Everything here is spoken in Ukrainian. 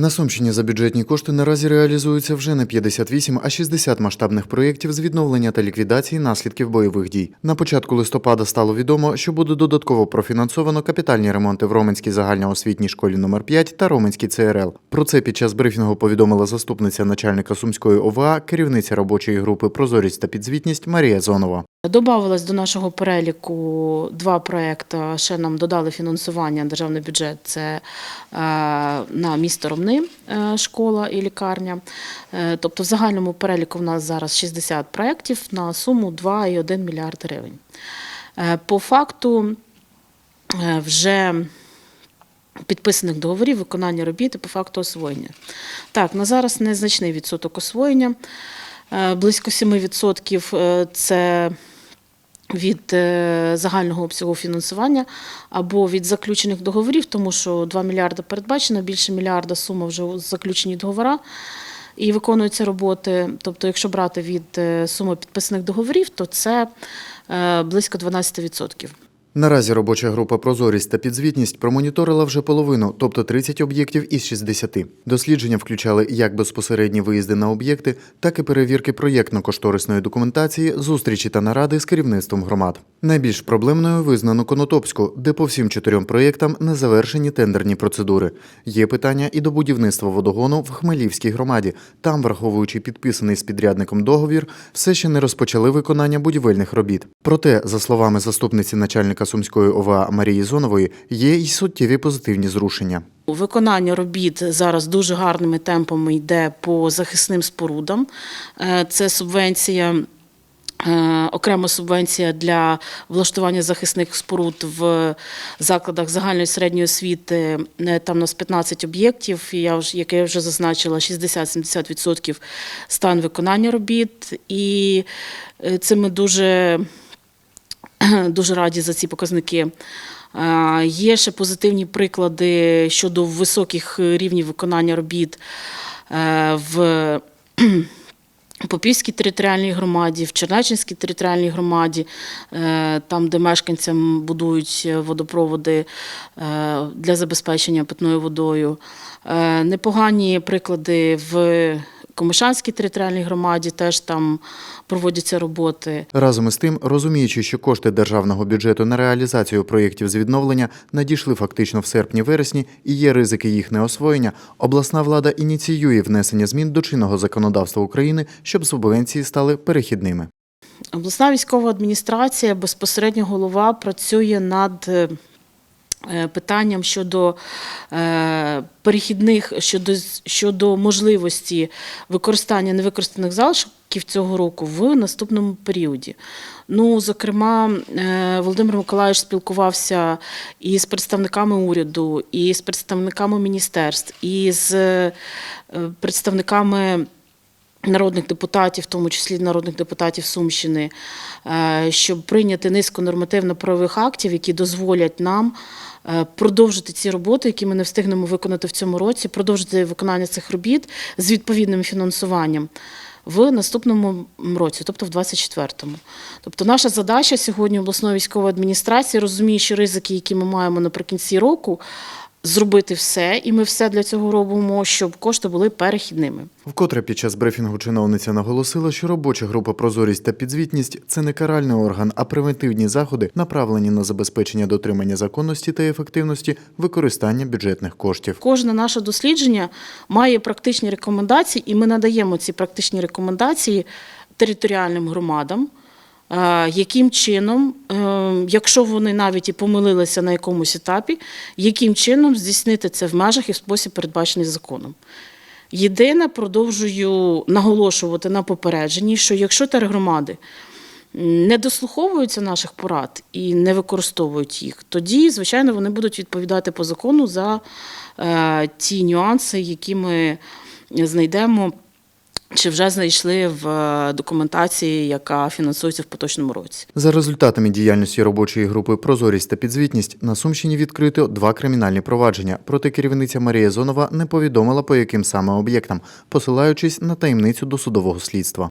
На Сумщині за бюджетні кошти наразі реалізуються вже не 58, а 60 масштабних проєктів з відновлення та ліквідації наслідків бойових дій. На початку листопада стало відомо, що буде додатково профінансовано капітальні ремонти в Роменській загальноосвітній школі номер 5 та Роменській ЦРЛ. Про це під час брифінгу повідомила заступниця начальника Сумської ОВА, керівниця робочої групи Прозорість та підзвітність Марія Зонова. Добавилось до нашого переліку два проекти. Ще нам додали фінансування державний бюджет. Це е, на місто Ромни е, школа і лікарня. Е, Тобто, в загальному переліку в нас зараз 60 проєктів на суму 2,1 мільярд гривень. По факту вже підписаних договорів виконання робіт і по факту освоєння. Так, на зараз незначний відсоток освоєння. Близько 7% е, це від е, загального обсягу фінансування або від заключених договорів, тому що 2 мільярди передбачено, більше мільярда сума вже заключені договора. і виконуються роботи. Тобто, якщо брати від е, суми підписаних договорів, то це е, близько 12%. Наразі робоча група Прозорість та підзвітність промоніторила вже половину, тобто 30 об'єктів із 60. Дослідження включали як безпосередні виїзди на об'єкти, так і перевірки проєктно-кошторисної документації, зустрічі та наради з керівництвом громад. Найбільш проблемною визнано Конотопську, де по всім чотирьом проєктам не завершені тендерні процедури. Є питання і до будівництва водогону в Хмелівській громаді. Там, враховуючи підписаний з підрядником договір, все ще не розпочали виконання будівельних робіт. Проте, за словами заступниці начальника Сумської ОВА Марії Зонової, є й суттєві позитивні зрушення. Виконання робіт зараз дуже гарними темпами йде по захисним спорудам. Е, Це субвенція. Е, Окрема субвенція для влаштування захисних споруд в закладах загальної середньої освіти. Е, Там у нас 15 об'єктів, я вже, як я вже зазначила, 60-70% стан виконання робіт. І е, це ми дуже дуже раді за ці показники. Є ще позитивні приклади щодо високих рівнів виконання робіт в Попівській територіальній громаді, в Чернеччинській територіальній громаді, е, там, де мешканцям будують водопроводи е, для забезпечення питною водою. Е, Непогані приклади в Комишанській територіальній громаді теж там проводяться роботи. Разом із тим, розуміючи, що кошти державного бюджету на реалізацію проєктів з відновлення надійшли фактично в серпні-вересні і є ризики їх неосвоєння, обласна влада ініціює внесення змін до чинного законодавства України, щоб субвенції стали перехідними. Обласна військова адміністрація, безпосередньо голова, працює над е, питанням щодо е, перехідних, щодо, щодо можливості використання невикористаних залишків цього року в наступному періоді. Ну, зокрема, е, Володимир Миколаївич спілкувався і з представниками уряду, і з представниками міністерств, і з е, представниками народних депутатів, в тому числі народних депутатів Сумщини, е, щоб прийняти низку нормативно-правових актів, які дозволять нам е, продовжити ці роботи, які ми не встигнемо виконати в цьому році, продовжити виконання цих робіт з відповідним фінансуванням. В наступному році, тобто в 24-му. Тобто, наша задача сьогодні обласної військової адміністрації, розуміючи ризики, які ми маємо наприкінці року, зробити все, і ми все для цього робимо, щоб кошти були перехідними. Вкотре під час брифінгу чиновниця наголосила, що робоча група Прозорість та підзвітність це не каральний орган, а превентивні заходи, направлені на забезпечення дотримання законності та ефективності використання бюджетних коштів. Кожне наше дослідження має практичні рекомендації, і ми надаємо ці практичні рекомендації територіальним громадам. Яким чином, е, якщо вони навіть і помилилися на якомусь етапі, яким чином здійснити це в межах і в спосіб передбачений законом? Єдине, продовжую наголошувати на попередженні, що якщо тергромади не дослуховуються наших порад і не використовують їх, тоді, звичайно, вони будуть відповідати по закону за е, ті нюанси, які ми знайдемо. Чи вже знайшли в е, документації, яка фінансується в поточному році? За результатами діяльності робочої групи Прозорість та підзвітність на Сумщині відкрито два кримінальні провадження. Проте керівниця Марія Зонова не повідомила по яким саме об'єктам, посилаючись на таємницю досудового слідства.